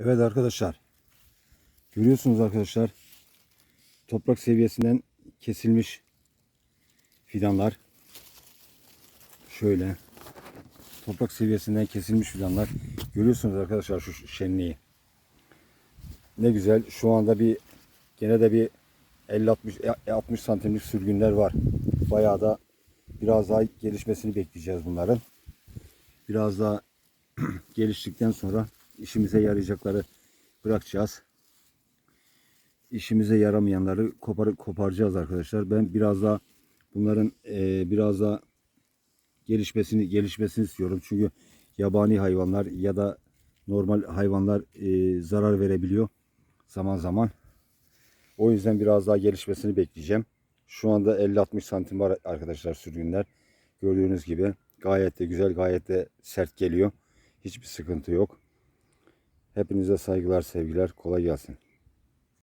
Evet arkadaşlar. Görüyorsunuz arkadaşlar. Toprak seviyesinden kesilmiş fidanlar. Şöyle. Toprak seviyesinden kesilmiş fidanlar. Görüyorsunuz arkadaşlar şu şenliği. Ne güzel. Şu anda bir gene de bir 50-60 60 santimlik sürgünler var. Bayağı da biraz daha gelişmesini bekleyeceğiz bunların. Biraz daha geliştikten sonra işimize yarayacakları bırakacağız. İşimize yaramayanları kopar, koparacağız arkadaşlar. Ben biraz daha bunların eee, biraz daha gelişmesini gelişmesini istiyorum. Çünkü yabani hayvanlar ya da normal hayvanlar eee, zarar verebiliyor zaman zaman. O yüzden biraz daha gelişmesini bekleyeceğim. Şu anda 50-60 santim var arkadaşlar sürgünler. Gördüğünüz gibi gayet de güzel, gayet de sert geliyor. Hiçbir sıkıntı yok. Hepinize saygılar, sevgiler. Kolay gelsin.